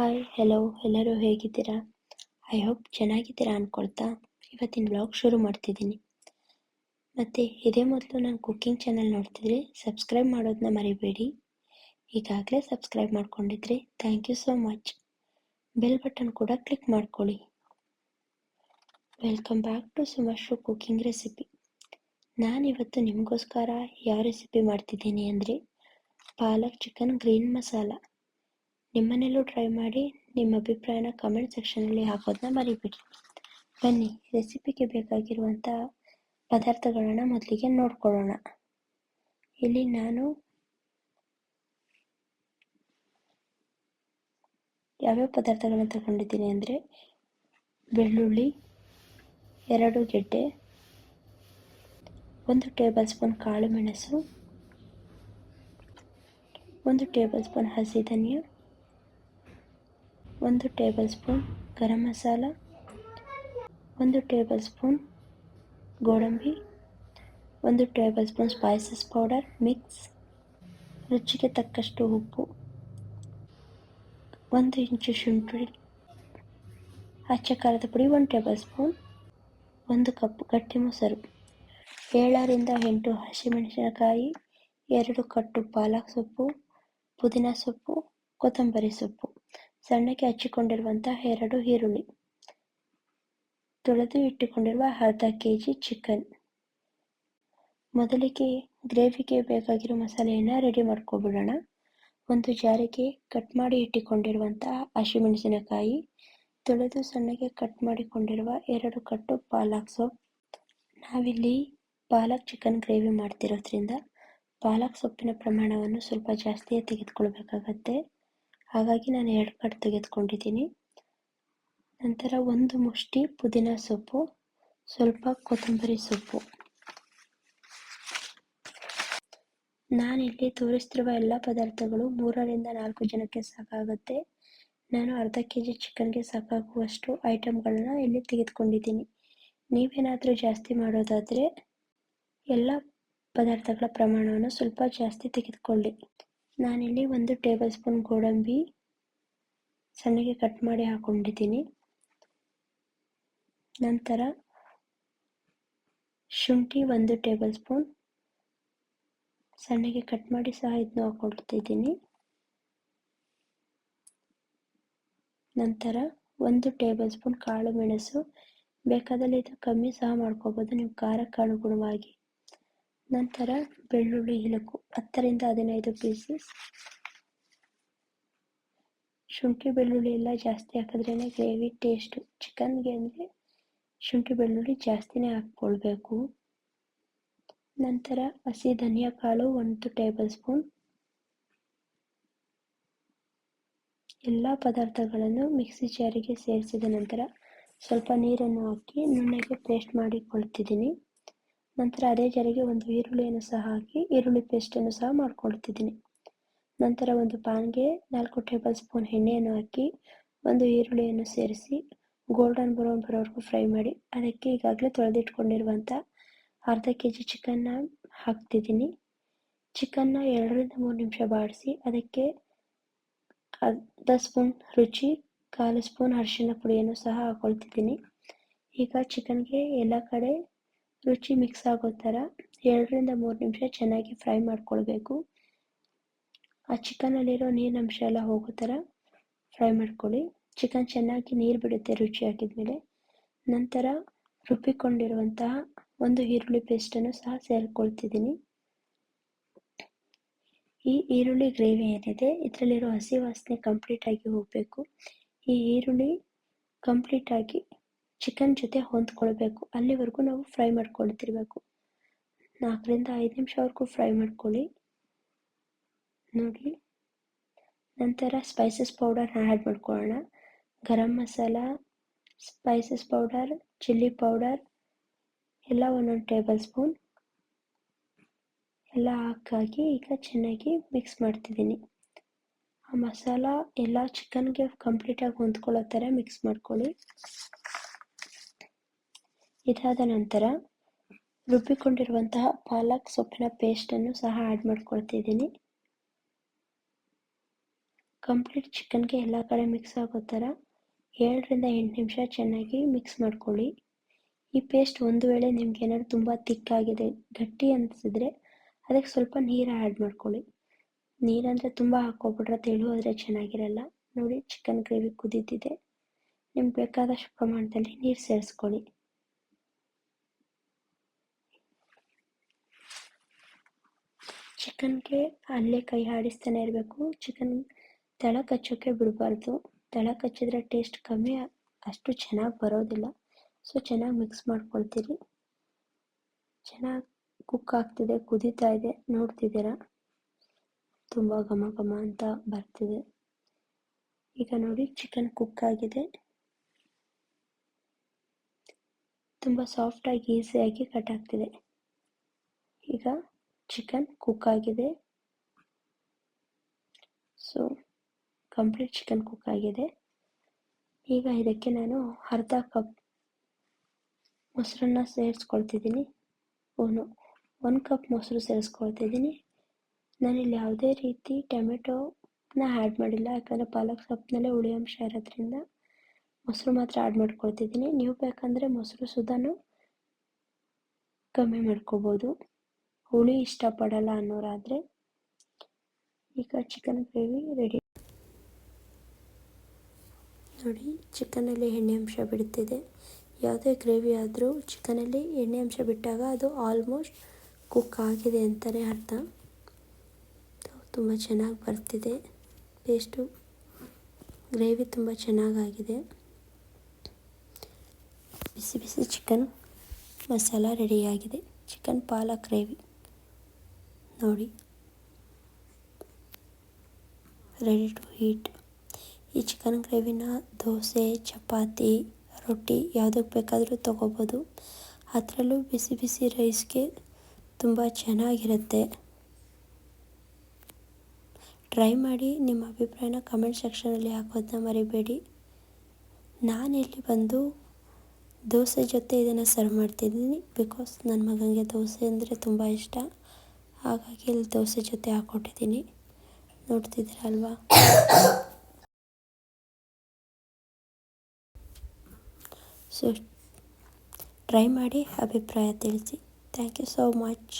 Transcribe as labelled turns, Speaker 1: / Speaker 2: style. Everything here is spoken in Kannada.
Speaker 1: ಹಾಯ್ ಹೆಲೋ ಎಲ್ಲರೂ ಹೇಗಿದ್ದೀರಾ? ಐ ಹೋಪ್ ಚೆನ್ನಾಗಿದ್ದೀರಾ ಅಂದ್ಕೊಳ್ತಾ ಇವತ್ತಿನ ಬ್ಲಾಗ್ ಶುರು ಮಾಡ್ತಿದ್ದೀನಿ. ಮತ್ತು ಇದೇ ಮೊದಲು ನಾನು ಕುಕ್ಕಿಂಗ್ ಚಾನಲ್ ನೋಡ್ತಿದ್ರೆ ಸಬ್ಸ್ಕ್ರೈಬ್ ಮಾಡೋದನ್ನ ಮರಿಬೇಡಿ. ಈಗಾಗಲೇ ಸಬ್ಸ್ಕ್ರೈಬ್ ಮಾಡ್ಕೊಂಡಿದ್ರೆ thank you so much bell button ಕೂಡ ಕ್ಲಿಕ್ ಮಾಡ್ಕೊಳ್ಳಿ. Welcome back to Sumashru cooking recipe ನಾನು ಇವತ್ತು ನಿಮಗೋಸ್ಕರ ಯಾವ ರೆಸಿಪಿ ಮಾಡ್ತಿದ್ದೀನಿ ಅಂದರೆ ಪಾಲಕ್ ಚಿಕನ್ ಗ್ರೀನ್ ಮಸಾಲ ನಿಮ್ಮನೇಲೂ ಟ್ರೈ ಮಾಡಿ ನಿಮ್ಮ ಅಭಿಪ್ರಾಯನ ಕಮೆಂಟ್ ಸೆಕ್ಷನಲ್ಲಿ ಹಾಕೋದನ್ನ ಮರಿಬೇಡಿ. ಬನ್ನಿ ರೆಸಿಪಿಗೆ ಬೇಕಾಗಿರುವಂಥ ಪದಾರ್ಥಗಳನ್ನು ಮೊದಲಿಗೆ ನೋಡ್ಕೊಳ್ಳೋಣ. ಇಲ್ಲಿ ನಾನು ಯಾವ್ಯಾವ ಪದಾರ್ಥಗಳನ್ನ ತಗೊಂಡಿದ್ದೀನಿ ಅಂದರೆ ಬೆಳ್ಳುಳ್ಳಿ, ಎರಡು ಗೆಡ್ಡೆ, ಒಂದು ಟೇಬಲ್ ಸ್ಪೂನ್ ಕಾಳು ಮೆಣಸು, ಒಂದು ಟೇಬಲ್ ಸ್ಪೂನ್ ಹಸಿ ಧನಿಯಾ ಒಂದು ಟೇಬಲ್ ಸ್ಪೂನ್ ಗರಂ ಮಸಾಲ, ಒಂದು ಟೇಬಲ್ ಸ್ಪೂನ್ ಗೋಡಂಬಿ, ಒಂದು tablespoon spices powder mix, ರುಚಿಗೆ ತಕ್ಕಷ್ಟು ಉಪ್ಪು, ಒಂದು ಇಂಚು ಶುಂಠಿ, ಹಚ್ಚ ಖಾರದ ಪುಡಿ, ಒಂದು ಟೇಬಲ್ ಸ್ಪೂನ್, ಒಂದು ಕಪ್ ಗಟ್ಟಿ ಮೊಸರು, ಏಳರಿಂದ ಎಂಟು ಹಸಿಮೆಣಸಿನಕಾಯಿ, ಎರಡು ಕಟ್ಟು ಪಾಲಕ್ ಸೊಪ್ಪು, ಪುದೀನ ಸೊಪ್ಪು, ಕೊತ್ತಂಬರಿ ಸೊಪ್ಪು. ಸಣ್ಣಕ್ಕೆ ಹಚ್ಚಿಕೊಂಡಿರುವಂತಹ ಎರಡು ಈರುಳ್ಳಿ. ತೊಳೆದು ಇಟ್ಟುಕೊಂಡಿರುವ ಅರ್ಧ ಕೆ ಜಿ ಚಿಕನ್ ಮೊದಲಿಗೆ ಗ್ರೇವಿಗೆ ಬೇಕಾಗಿರೋ ಮಸಾಲೆಯನ್ನು ರೆಡಿ ಮಾಡ್ಕೊಬಿಡೋಣ. ಒಂದು ಜಾರಿಗೆ ಕಟ್ ಮಾಡಿ ಇಟ್ಟುಕೊಂಡಿರುವಂತಹ ಹಸಿಮೆಣಸಿನಕಾಯಿ. ತೊಳೆದು ಸಣ್ಣಗೆ ಕಟ್ ಮಾಡಿಕೊಂಡಿರುವ ಎರಡು ಕಟ್ಟು ಪಾಲಕ್ ಸೊಪ್ಪು. ನಾವಿಲ್ಲಿ ಪಾಲಕ್ ಚಿಕನ್ ಗ್ರೇವಿ ಮಾಡ್ತಿರೋದ್ರಿಂದ ಪಾಲಕ್ ಸೊಪ್ಪಿನ ಪ್ರಮಾಣವನ್ನು ಸ್ವಲ್ಪ ಜಾಸ್ತಿಯೇ ತೆಗೆದುಕೊಳ್ಬೇಕಾಗತ್ತೆ. ಹಾಗಾಗಿ ನಾನು ಎರಡು ಕಟ್ ತೆಗೆದುಕೊಂಡಿದ್ದೀನಿ. ನಂತರ ಒಂದು ಮುಷ್ಟಿ, ಪುದೀನ ಸೊಪ್ಪು, ಸ್ವಲ್ಪ ಕೊತ್ತಂಬರಿ ಸೊಪ್ಪು. ನಾನಿಲ್ಲಿ ತೋರಿಸ್ತಿರುವ ಎಲ್ಲ ಪದಾರ್ಥಗಳು ಮೂರರಿಂದ ನಾಲ್ಕು ಜನಕ್ಕೆ ಸಾಕಾಗುತ್ತೆ. ನಾನು ಅರ್ಧ ಕೆ ಜಿ ಚಿಕನ್ಗೆ ಸಾಕಾಗುವಷ್ಟು ಐಟಮ್ಗಳನ್ನ ಇಲ್ಲಿ ತೆಗೆದುಕೊಂಡಿದ್ದೀನಿ. ನೀವೇನಾದರೂ ಜಾಸ್ತಿ ಮಾಡೋದಾದರೆ ಎಲ್ಲ ಪದಾರ್ಥಗಳ ಪ್ರಮಾಣವನ್ನು ಸ್ವಲ್ಪ ಜಾಸ್ತಿ ತೆಗೆದುಕೊಳ್ಳಿ. ನಾನಿಲ್ಲಿ ಒಂದು ಟೇಬಲ್ ಸ್ಪೂನ್ ಗೋಡಂಬಿ ಸಣ್ಣಗೆ ಕಟ್ ಮಾಡಿ ಹಾಕೊಂಡಿದ್ದೀನಿ. ನಂತರ ಶುಂಠಿ ಒಂದು ಟೇಬಲ್ ಸ್ಪೂನ್ ಸಣ್ಣಗೆ ಕಟ್ ಮಾಡಿ ಸಹ ಇದನ್ನು ಹಾಕೊಳ್ತಿದ್ದೀನಿ ನಂತರ ಒಂದು ಟೇಬಲ್ ಸ್ಪೂನ್ ಕಾಳು ಮೆಣಸು, ಬೇಕಾದಲ್ಲಿ ಇದು ಕಮ್ಮಿ ಸಹ ಮಾಡ್ಕೋಬೋದು, ನೀವು ಖಾರಕ್ಕೆ ಅನುಗುಣವಾಗಿ ನಂತರ ಬೆಳ್ಳುಳ್ಳಿ ಇಲುಕು ಹತ್ತರಿಂದ ಹದಿನೈದು ಪೀಸಸ್ ಶುಂಠಿ ಬೆಳ್ಳುಳ್ಳಿ ಎಲ್ಲ ಜಾಸ್ತಿ ಹಾಕಿದ್ರೇ ಗ್ರೇವಿ ಟೇಸ್ಟು ಚಿಕನ್ಗೆ ಅಂದರೆ ಶುಂಠಿ ಬೆಳ್ಳುಳ್ಳಿ ಜಾಸ್ತಿನೇ ಹಾಕ್ಕೊಳ್ಬೇಕು. ನಂತರ ಹಸಿ ಧನಿಯಾ ಕಾಳು ಒಂದು ಟೇಬಲ್ ಸ್ಪೂನ್ ಎಲ್ಲ ಪದಾರ್ಥಗಳನ್ನು ಮಿಕ್ಸಿ ಜಾರಿಗೆ ಸೇರಿಸಿದ ನಂತರ ಸ್ವಲ್ಪ ನೀರನ್ನು ಹಾಕಿ ನುಣ್ಣಗೆ ಪೇಸ್ಟ್ ಮಾಡಿಕೊಳ್ತಿದ್ದೀನಿ. ನಂತರ ಅದೇ ಜಾರಿಗೆ ಒಂದು ಈರುಳ್ಳಿಯನ್ನು ಸಹ ಹಾಕಿ ಈರುಳ್ಳಿ ಪೇಸ್ಟನ್ನು ಸಹ ಮಾಡ್ಕೊಳ್ತಿದ್ದೀನಿ. ನಂತರ ಒಂದು ಪಾನ್ಗೆ ನಾಲ್ಕು ಟೇಬಲ್ ಸ್ಪೂನ್ ಎಣ್ಣೆಯನ್ನು ಹಾಕಿ ಒಂದು ಈರುಳ್ಳಿಯನ್ನು ಸೇರಿಸಿ ಗೋಲ್ಡನ್ ಬ್ರೌನ್ ಬರೋವರೆಗೂ ಫ್ರೈ ಮಾಡಿ ಅದಕ್ಕೆ ಈಗಾಗಲೇ ತೊಳೆದಿಟ್ಕೊಂಡಿರುವಂಥ ಅರ್ಧ ಕೆ ಜಿ ಚಿಕನ್ನ ಹಾಕ್ತಿದ್ದೀನಿ. ಚಿಕನ್ನ ಎರಡರಿಂದ ಮೂರು ನಿಮಿಷ ಬಾಡಿಸಿ ಅದಕ್ಕೆ ಅರ್ಧ ಸ್ಪೂನ್ ರುಚಿ, ಕಾಲು ಸ್ಪೂನ್ ಅರಿಶಿನ ಪುಡಿಯನ್ನು ಸಹ ಹಾಕೊಳ್ತಿದ್ದೀನಿ. ಈಗ ಚಿಕನ್ಗೆ ಎಲ್ಲ ಕಡೆ ರುಚಿ ಮಿಕ್ಸ್ ಆಗೋ ಥರ ಎರಡರಿಂದ ಮೂರು ನಿಮಿಷ ಚೆನ್ನಾಗಿ ಫ್ರೈ ಮಾಡ್ಕೊಳ್ಬೇಕು. ಆ ಚಿಕನಲ್ಲಿರೋ ನೀರಿನಂಶ ಎಲ್ಲ ಹೋಗೋ ಥರ ಫ್ರೈ ಮಾಡ್ಕೊಳ್ಳಿ. ಚಿಕನ್ ಚೆನ್ನಾಗಿ ನೀರು ಬಿಡುತ್ತೆ ರುಚಿ ಹಾಕಿದ್ಮೇಲೆ. ನಂತರ ರುಬ್ಬಿಕೊಂಡಿರುವಂತಹ ಒಂದು ಈರುಳ್ಳಿ ಪೇಸ್ಟನ್ನು ಸಹ ಸೇರಿಕೊಳ್ತಿದ್ದೀನಿ. ಈ ಈರುಳ್ಳಿ ಗ್ರೇವಿ ಏನಿದೆ, ಇದರಲ್ಲಿರೋ ಹಸಿ ವಾಸನೆ ಕಂಪ್ಲೀಟಾಗಿ ಹೋಗಬೇಕು. ಈ ಈರುಳ್ಳಿ ಕಂಪ್ಲೀಟಾಗಿ ಚಿಕನ್ ಜೊತೆ ಹೊಂದ್ಕೊಳ್ಬೇಕು. ಅಲ್ಲಿವರೆಗೂ ನಾವು ಫ್ರೈ ಮಾಡ್ಕೊಳ್ತಿರ್ಬೇಕು. ನಾಲ್ಕರಿಂದ ಐದು ನಿಮಿಷವರೆಗೂ ಫ್ರೈ ಮಾಡ್ಕೊಳ್ಳಿ. ನೋಡಿ. ನಂತರ ಸ್ಪೈಸಸ್ ಪೌಡರ್ನ ಆ್ಯಡ್ ಮಾಡ್ಕೊಳ್ಳೋಣ. Garam masala spices powder chilli powder ಎಲ್ಲ ಒಂದೊಂದು ಟೇಬಲ್ ಸ್ಪೂನ್ ಎಲ್ಲ ಹಾಕಿ ಈಗ ಚೆನ್ನಾಗಿ ಮಿಕ್ಸ್ ಮಾಡ್ತಿದ್ದೀನಿ. ಆ ಮಸಾಲ ಎಲ್ಲ ಚಿಕನ್ಗೆ ಕಂಪ್ಲೀಟಾಗಿ ಹೊಂದ್ಕೊಳ್ಳೋ ಥರ ಮಿಕ್ಸ್ ಮಾಡ್ಕೊಳ್ಳಿ. ಇದಾದ ನಂತರ ರುಬ್ಬಿಕೊಂಡಿರುವಂತಹ ಪಾಲಕ್ ಸೊಪ್ಪಿನ ಪೇಸ್ಟನ್ನು ಸಹ ಆ್ಯಡ್ ಮಾಡ್ಕೊಳ್ತಿದ್ದೀನಿ. ಕಂಪ್ಲೀಟ್ ಚಿಕನ್ಗೆ ಎಲ್ಲ ಕಡೆ ಮಿಕ್ಸ್ ಆಗೋ ಥರ ಏಳರಿಂದ ಎಂಟು ನಿಮಿಷ ಚೆನ್ನಾಗಿ ಮಿಕ್ಸ್ ಮಾಡ್ಕೊಳ್ಳಿ. ಈ ಪೇಸ್ಟ್ ಒಂದು ವೇಳೆ ನಿಮ್ಗೆ ಏನಾದ್ರು ತುಂಬ ತಿಕ್ಕಾಗಿದೆ ಗಟ್ಟಿ ಅನಿಸಿದ್ರೆ ಅದಕ್ಕೆ ಸ್ವಲ್ಪ ನೀರು ಆ್ಯಡ್ ಮಾಡ್ಕೊಳ್ಳಿ. ನೀರಂದರೆ ತುಂಬ ಹಾಕ್ಕೊಬಿಟ್ರೆ ತೆಳು ಹೋದರೆ ಚೆನ್ನಾಗಿರಲ್ಲ. ನೋಡಿ ಚಿಕನ್ ಗ್ರೇವಿ ಕುದೀತಿದೆ. ನಿಮ್ಗೆ ಬೇಕಾದಷ್ಟು ಪ್ರಮಾಣದಲ್ಲಿ ನೀರು ಸೇರಿಸ್ಕೊಳ್ಳಿ. ಚಿಕನ್ಗೆ ಅಲ್ಲೇ ಕೈ ಆಡಿಸ್ತಾನೆ ಇರಬೇಕು. ಚಿಕನ್ ತಳ ಕಚ್ಚೋಕ್ಕೆ ಬಿಡಬಾರ್ದು. ತಳ ಕಚ್ಚಿದ್ರೆ ಟೇಸ್ಟ್ ಕಮ್ಮಿ, ಅಷ್ಟು ಚೆನ್ನಾಗಿ ಬರೋದಿಲ್ಲ. ಸೊ, ಚೆನ್ನಾಗಿ ಮಿಕ್ಸ್ ಮಾಡ್ಕೊಳ್ತೀರಿ. ಚೆನ್ನಾಗಿ ಕುಕ್ ಆಗ್ತಿದೆ, ಕುದೀತಾ ಇದೆ. ನೋಡ್ತಿದ್ದೀರಾ? ತುಂಬ ಘಮ ಘಮ ಅಂತ ಬರ್ತಿದೆ. ಈಗ ನೋಡಿ, ಚಿಕನ್ ಕುಕ್ ಆಗಿದೆ. ತುಂಬ ಸಾಫ್ಟಾಗಿ ಈಸಿಯಾಗಿ ಕಟ್ ಆಗ್ತಿದೆ. ಈಗ ಚಿಕನ್ ಕುಕ್ ಆಗಿದೆ. ಸೊ ಕಂಪ್ಲೀಟ್ ಚಿಕನ್ ಕುಕ್ ಆಗಿದೆ. ಈಗ ಇದಕ್ಕೆ ನಾನು ಅರ್ಧ ಕಪ್ ಮೊಸರನ್ನ ಸೇರಿಸ್ಕೊಳ್ತಿದ್ದೀನಿ. ಒನು ಒಂದು ಕಪ್ ಮೊಸರು ಸೇರಿಸ್ಕೊಳ್ತಿದ್ದೀನಿ. ನಾನಿಲ್ಲಿ ಯಾವುದೇ ರೀತಿ ಟೊಮೆಟೊನ ಆ್ಯಡ್ ಮಾಡಿಲ್ಲ. ಯಾಕಂದರೆ ಪಾಲಕ್ ಸೊಪ್ಪಿನಲ್ಲೇ ಹುಳಿ ಅಂಶ ಇರೋದ್ರಿಂದ ಮೊಸರು ಮಾತ್ರ ಆ್ಯಡ್ ಮಾಡ್ಕೊಳ್ತಿದ್ದೀನಿ. ನೀವು ಬೇಕಂದರೆ ಮೊಸರು ಸುಧಾನು ಕಮ್ಮಿ ಮಾಡ್ಕೋಬೋದು. ಹುಳಿ ಇಷ್ಟಪಡಲ್ಲ ಅನ್ನೋರಾದರೆ ಈಗ ಚಿಕನ್ ಗ್ರೇವಿ ರೆಡಿ ನೋಡಿ ಚಿಕನಲ್ಲಿ ಎಣ್ಣೆ ಅಂಶ ಬಿಡ್ತಿದೆ. ಯಾವುದೇ ಗ್ರೇವಿ ಆದರೂ ಚಿಕನಲ್ಲಿ ಎಣ್ಣೆ ಅಂಶ ಬಿಟ್ಟಾಗ ಅದು ಆಲ್ಮೋಸ್ಟ್ ಕುಕ್ ಆಗಿದೆ ಅಂತಲೇ ಅರ್ಥ. ತುಂಬ ಚೆನ್ನಾಗಿ ಬರ್ತಿದೆ. ಪೇಸ್ಟು ಗ್ರೇವಿ ತುಂಬ ಚೆನ್ನಾಗಾಗಿದೆ. ಬಿಸಿ ಬಿಸಿ ಚಿಕನ್ ಮಸಾಲ ರೆಡಿಯಾಗಿದೆ ಚಿಕನ್ ಪಾಲಕ್ ಗ್ರೇವಿ ನೋಡಿ. ರೆಡಿ ಟು ಹೀಟ್ ಈ ಚಿಕನ್ ಗ್ರೇವಿನ ದೋಸೆ, ಚಪಾತಿ, ರೊಟ್ಟಿ ಯಾವುದಕ್ಕೆ ಬೇಕಾದರೂ ತೊಗೋಬೋದು. ಅದರಲ್ಲೂ ಬಿಸಿ ಬಿಸಿ ರೈಸ್ಗೆ ತುಂಬ ಚೆನ್ನಾಗಿರುತ್ತೆ. ಟ್ರೈ ಮಾಡಿ ನಿಮ್ಮ ಅಭಿಪ್ರಾಯನ ಕಮೆಂಟ್ ಸೆಕ್ಷನಲ್ಲಿ ಹಾಕೋದನ್ನ ಮರಿಬೇಡಿ. ಇಲ್ಲಿ ಬಂದು ದೋಸೆ ಜೊತೆ ಇದನ್ನು ಸರ್ವ್ ಮಾಡ್ತಿದ್ದೀನಿ ಬಿಕಾಸ್ ನನ್ನ ಮಗನಿಗೆ ದೋಸೆ ಅಂದರೆ ತುಂಬ ಇಷ್ಟ. ಹಾಗಾಗಿ ಇಲ್ಲಿ ದೋಸೆ ಜೊತೆ ಹಾಕ್ಕೊಟ್ಟಿದ್ದೀನಿ. ನೋಡ್ತಿದ್ದೀರಲ್ವಾ? ಸೊ ಟ್ರೈ ಮಾಡಿ ಅಭಿಪ್ರಾಯ ತಿಳಿಸಿ. Thank you so much